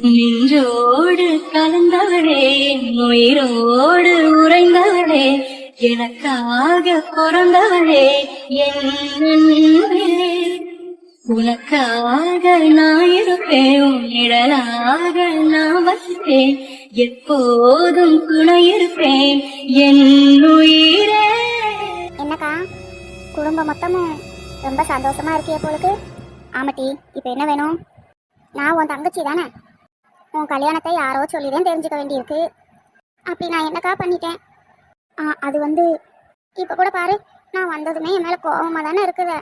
நெஞ்சோடு கலந்தவளே உயிரோடு உறைந்தவளே எனக்காக பிறந்தவளே என் உனக்காக நான் இருப்பேன் உன் நான் வசிப்பேன் எப்போதும் துணை இருப்பேன் என் உயிரே. என்னக்கா குடும்பம் மொத்தமும் ரொம்ப சந்தோஷமா இருக்கியே போலுக்கு. ஆமாட்டி இப்போ என்ன வேணும்? நான் உன் தங்கச்சி தானே? உன் கல்யாணத்தை யாரோ சொல்லிதான் தெரிஞ்சுக்க வேண்டியிருக்கு. அப்படி நான் என்னக்கா பண்ணிட்டேன்? ஆ அது வந்து இப்போ கூட பாரு நான் வந்ததுமே என் மேலே கோபமாக தானே இருக்குத.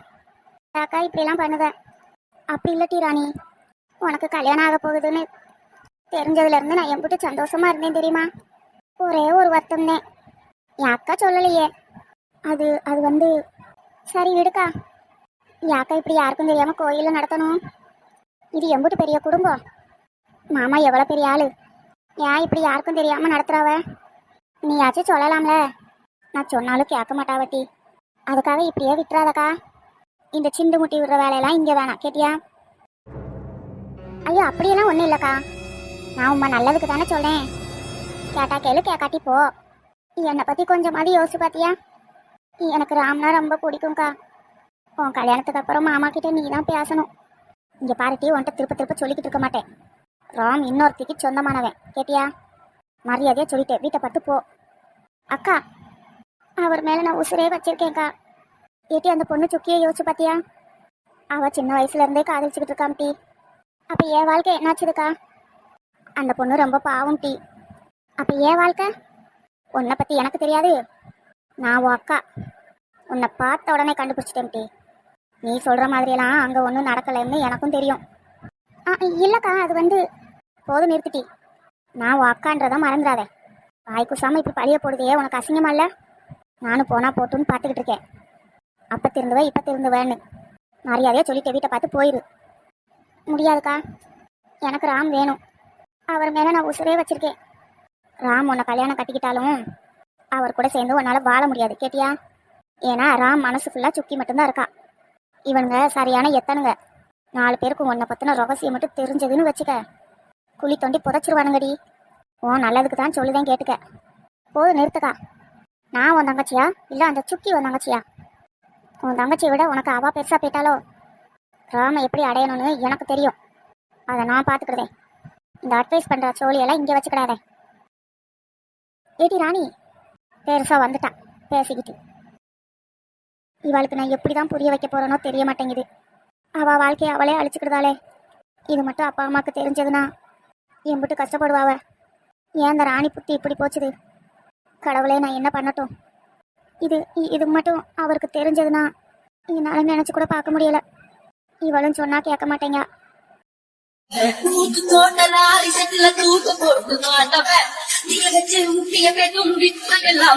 அக்கா இப்படிலாம் பண்ணுத. அப்படி இல்லை ராணி. உனக்கு கல்யாணம் ஆக போகுதுன்னு தெரிஞ்சதுலேருந்து நான் எம்பிட்டு சந்தோஷமாக இருந்தேன் தெரியுமா? ஒரே ஒரு வருத்தம் தான் என் அக்கா சொல்லலையே. அது அது வந்து சரி விடுக்கா. யாக்கா இப்படி யாருக்கும் தெரியாமல் கோயிலில் நடத்தணும். இது எம்பிட்டு பெரிய குடும்பம். மாமா எவ்வளோ பெரிய ஆளு? ஏன் இப்படி யாருக்கும் தெரியாம நடத்துறவ? நீயாச்சும் சொல்லலாம்ல. நான் சொன்னாலும் கேட்க மாட்டாவட்டி அதுக்காக இப்படியே விட்டுறாதக்கா. இந்த சிண்டு முட்டி விடுற வேலையெல்லாம் இங்கே வேணாம் கேட்டியா? ஐயோ அப்படியெல்லாம் ஒன்றும் இல்லைக்கா. நான் உம்மா நல்லதுக்கு தானே சொல்கிறேன் கேட்டா கேளு கேட்காட்டி போ. என்னை பற்றி கொஞ்சமாவது யோசிச்சு பார்த்தியா எனக்கு ராம்னா ரொம்ப பிடிக்கும்க்கா. உன் கல்யாணத்துக்கு அப்புறம் மாமா கிட்ட நீ தான் பேசணும். இங்கே பாருட்டி உன்கிட்ட திருப்ப திருப்ப சொல்லிக்கிட்டு இருக்க மாட்டேன். ராம் இன்னொருத்திக்கு சொந்தமானவன். கேட்டியா? மரியாதையாக சொல்லிட்டேன் வீட்டை பார்த்து போ. அக்கா அவர் மேலே நான் உசுரே வச்சிருக்கேன்க்கா. ஏட்டி அந்த பொண்ணு சுக்கியை யோசிச்சு பார்த்தியா? அவள் சின்ன வயசுலேருந்தே காதலிச்சுக்கிட்டு இருக்காம் டீ அப்போ என் வாழ்க்கை என்னாச்சுதுக்கா? அந்த பொண்ணு ரொம்ப பாவம் டீ. அப்போ என் வாழ்க்கை? உன்னை பற்றி எனக்கு தெரியாது. நான் உன் அக்கா. உன்னை பார்த்த உடனே கண்டுபிடிச்சிட்டேன் டீ. நீ சொல்கிற மாதிரியெல்லாம் அங்கே ஒன்றும் நடக்கலைன்னு எனக்கும் தெரியும். ஆ இல்லைக்கா அது வந்து போதும் நிறுத்திட்டி நான் உன் அக்கான்றதை மறந்துடாத. வாய் குசாமல் இப்படி பழிய போடுதே உனக்கு அசிங்கமா இல்லை? நானும் போனால் போட்டுன்னு பார்த்துக்கிட்டு இருக்கேன். அப்போ திருந்துவே இப்போ திருந்துவேன்னு. மரியாதையாக சொல்லிட்டு வீட்டை பார்த்து போயிரு. முடியாதுக்கா. எனக்கு ராம் வேணும். அவர் மேலே நான் உசுரே வச்சுருக்கேன். ராம் உன்னை கல்யாணம் கட்டிக்கிட்டாலும் அவர் கூட சேர்ந்து உன்னால் வாழ முடியாது கேட்டியா? ஏன்னா ராம் மனசு ஃபுல்லாக சுக்கி மட்டும்தான் இருக்கா. இவனுங்க சரியான எத்தனுங்க. நாலு பேருக்கு உன்னை பற்றின ரகசியம் மட்டும் தெரிஞ்சதுன்னு வச்சுக்க. குழி தோண்டி புதைச்சிருவானுங்கடி. ஓ நல்லதுக்கு தான் சொல்லுதான் கேட்டுக்க. போதும் நிறுத்துக்கா. நான் உன் தங்கச்சியா? இல்லை அந்த சுக்கி உன் தங்கச்சியா? உன் தங்கச்சியை விட உனக்கு அவா பெருசாக போயிட்டாலோ ராம எப்படி அடையணும்னு எனக்கு தெரியும். அதை நான் பார்த்துக்கிடுதேன் இந்த அட்வைஸ் பண்ணுற சோழியெல்லாம் இங்கே வச்சுக்கிடாதே. ஏடி ராணி? பெருசாக வந்துட்டான். பேசிக்கிட்டு. இவளுக்கு நான் எப்படி தான் புரிய வைக்க போகிறேனோ தெரிய மாட்டேங்குது. அவ வாழ்க்கையை அவளே அழிச்சுக்கிடுதாளே. இது மட்டும் அப்பா அம்மாவுக்கு தெரிஞ்சதுன்னா எம்பிட்டு கஷ்டப்படுவாவ. ஏன் இந்த ராணி புத்தி இப்படி போச்சுது? கடவுளே நான் என்ன பண்ணட்டும்? இது இ- இது மட்டும் அவருக்கு தெரிஞ்சதுன்னா என்னால் நினச்சி கூட பார்க்க முடியல. இவளும் சொன்னா கேட்க மாட்டேங்க. போட்டு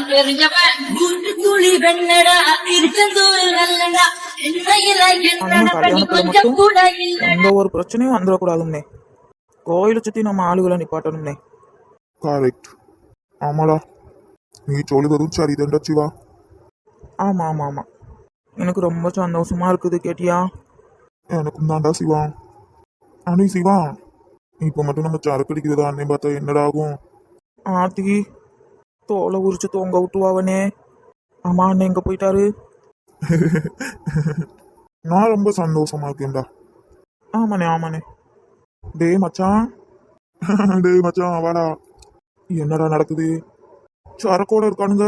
தெரிஞ்சவன் கூட்டு கூலி வெண்ணடா திருச்செந்தூர் நல்லடா. கூட இல்ல எந்த ஒரு பிரச்சனையும் வந்துடக்கூடாதும்னே. கோயிலை சுற்றி நம்ம ஆளுகளை நிப்பாட்டணும்னே. கரெக்ட் ஆமாடா. நீ சொல்லுவதும் சரிதான்டா சிவா. ஆமாம் ஆமாம் ஆமாம் எனக்கு ரொம்ப சந்தோஷமா இருக்குது கேட்டியா? எனக்கும் தான்டா சிவா. அனி சிவா இப்போ மட்டும் நம்ம சரக்கு அடிக்கிறதா? அண்ணன் பார்த்தா என்னடா ஆகும்? ஆத்தி தோலை உரிச்சு தொங்க விட்டுவாவனே ஆமா அண்ணன் எங்கே போயிட்டாரு? நான் ரொம்ப சந்தோஷமா இருக்கேன்டா. ஆமாண்ணே ஆமாண்ணே. டே மச்சான். டே மச்சான் வாடா. என்னடா நடக்குது? சரக்கோட இருக்கானுங்க.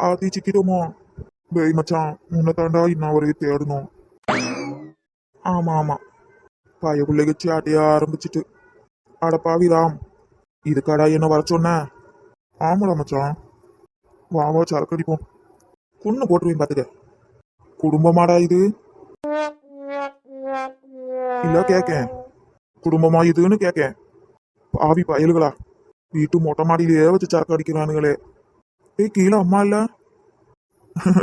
ஆத்தி சிக்கிட்டோமோ? டேய் மச்சான் உன்னை தாண்டா இன்ன வரையும் தேடணும். ஆமாம் ஆமாம் பய பிள்ளைக்கு சாட்டையா ஆரம்பிச்சிட்டு. அட பாவி ராம் இதுக்காடா என்ன வர சொன்ன? ஆமாடா மச்சான். வா வா சரக்கடிப்போம் அடிப்போம். போட்டுருவேன் பார்த்துக்க குடும்பமாடா இது? இல்ல கேக்கேன். குடும்பமா இதுன்னு கேக்கேன். பாவி பயலுகளா. வீட்டு மொட்டை மாடியிலேயே வச்சு சரக்கு அடிக்கிறானுங்களே. ஏய் கீழே அம்மா இல்ல?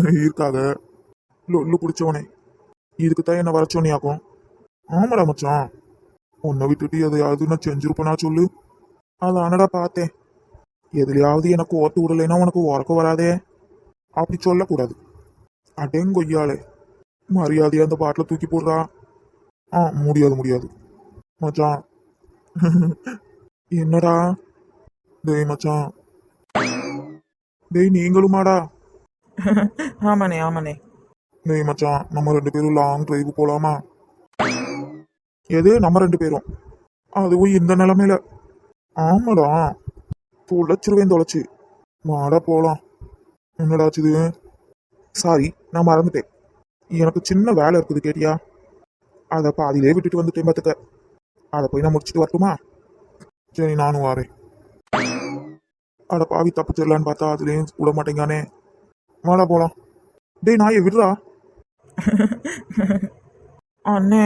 இருக்காத. லொல்லு பிடிச்சவனே. இதுக்கு தான் என்ன வரச்சோனியாக்கும். ஆமாடா மச்சான். உன்னை விட்டுட்டு எதையாவது நான் செஞ்சிருப்பனா சொல்லு. அதானடா பார்த்தேன். எதுலையாவது எனக்கு ஓத்து விடலைன்னா உனக்கு உறக்க வராதே. அப்படி சொல்லக்கூடாது. அடேங்கொய்யாலே மரியாதையா அந்த பாட்டில் தூக்கி போடுறா? ஆ முடியாது முடியாது. மச்சான். என்னடா? டேய் மச்சான். டேய் நீங்களுமாடா. ஆமாண்ணே ஆமாண்ணே. டேய் மச்சான் நம்ம ரெண்டு பேரும் லாங் டிரைவ் போலாமா? எது நம்ம ரெண்டு பேரும்? அதுவும் இந்த நிலமையில. ஆமாடா. தொலைச்சிருவேன் தொலைச்சு. வாடா போலாம். என்னடாச்சு இது? சாரி நான் மறந்துட்டேன். எனக்கு சின்ன வேலை இருக்குது கேட்டியா? அதை பாதியிலே விட்டுட்டு வந்துட்டேன் பார்த்துக்க. அதை போய் நான் முடிச்சுட்டு வரட்டுமா? சரி நானும் வரேன். அட பாவி தப்பிச்சிடலான்னு பார்த்தா அதுலேயும் விட மாட்டேங்கானே வாடா போலாம். டேய் நாயை விடுறா. அண்ணே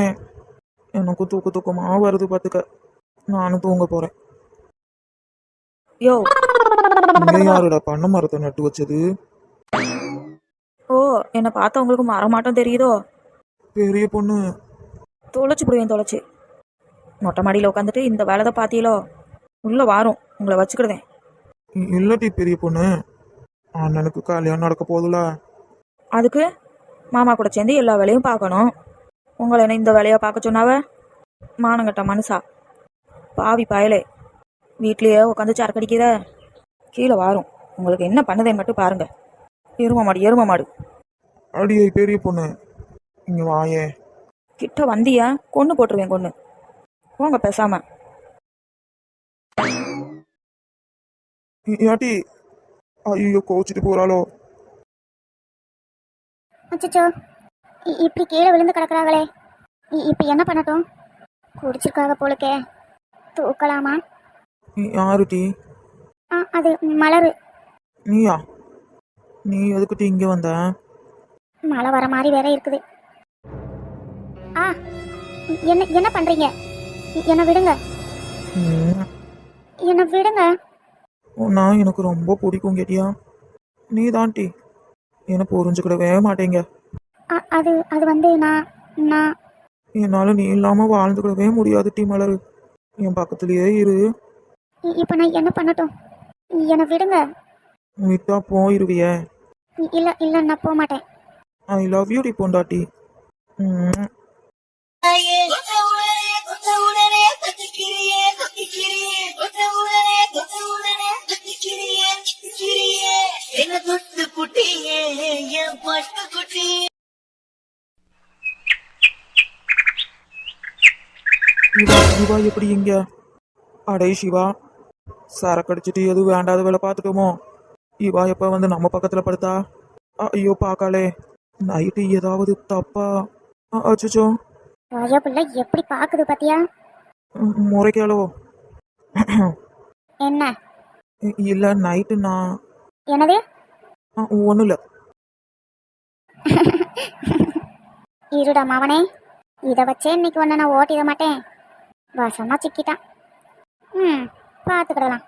எனக்கு தூக்க தூக்கமா வருது பார்த்துக்க. நானும் தூங்க போறேன். யோ. யாருடா பண்ண மரத்தை நட்டு வச்சது? என்னை பார்த்தா உங்களுக்கு மரமாட்டம் தெரியுதோ? பெரிய பொண்ணு. தொலைச்சு போடுவேன் தொலைச்சு. மொட்டை மாடியில் உட்காந்துட்டு இந்த வேலை தான் பார்த்தீங்களோ உள்ளே வாரும் உங்களை வச்சுக்கிடுவேன். இ- இல்லடி பெரிய பொண்ணு. அண்ணனுக்கு கல்யாணம் நடக்க போகுதுல. அதுக்கு? மாமா கூட சேர்ந்து எல்லா வேலையும் பார்க்கணும். உங்களை என்ன இந்த வேலையை பார்க்க சொன்னாவ? மானங்கட்ட மனுஷா. பாவி பயலே. வீட்லயே உட்காந்து சரக்கடிக்கிற கீழே வாரும். உங்களுக்கு என்ன பண்ணுதேன்னு மட்டும் பாருங்க. எரும மாடு எரும மாடு. அடியே பெரிய பொண்ணு. இங்க வாயே கிட்ட வந்தியா? கொன்று போட்டுருவேன் கொன்று போங்க பேசாம. ஏட்டி ஐயோ கோச்சிட்டு போறாளோ? அச்சச்சோ. இ- இப்படி கீழே விழுந்து கிடக்குறாங்களே. இப்ப என்ன பண்ணட்டும்? குடிச்சிருக்காக போலுக்கே. தூக்கலாமா? யாரு டீ ஆ அது மலரு. நீயா? நீ எதுக்கிட்ட இங்க வந்த? மழை வர மாதிரி வேற இருக்குது. ஆ என்ன என்ன பண்றீங்க? என்னை விடுங்க. என்னை விடுங்க. உன்னை எனக்கு ரொம்ப பிடிக்கும் கேட்டியா? நீ தான் டீ என்னை புரிஞ்சுக்கிடவே மாட்டேங்க. அது அது வந்து நான் நான். என்னால நீ இல்லாம வாழ்ந்துக்கிடவே முடியாது டீ மலரு. என் பக்கத்துலயே இரு. இப்ப நான் என்ன பண்ணட்டும்? என்னை விடுங்க. விட்டா போயிருவியே. இல்ல இல்ல நான் போக மாட்டேன் ஐ லவ் யூ டி பொண்டாட்டி இவா இவா எப்படி இங்க? அடே சிவா சரக்கடிச்சிட்டு எதுவும் வேண்டாத வேலை பார்த்துட்டோமோ? இவா எப்ப வந்து நம்ம பக்கத்துல படுத்தா? ஐயோ பார்க்காளே. நைட்டு ஏதாவது தப்பா? அ, அச்சச்சோ. ராஜா பிள்ளை எப்படி பாக்குது பாத்தியா? முறைக்காளோ. என்ன? இல்ல நைட்டு நான் என்னது? ஒன்றும் இல்லை இருடா மாவனே இதை வச்சே இன்னைக்கு ஒன்று நான் ஓட்டிட மாட்டேன். வசமா சிக்கிட்டான் ம் பார்த்துக்கிடலாம்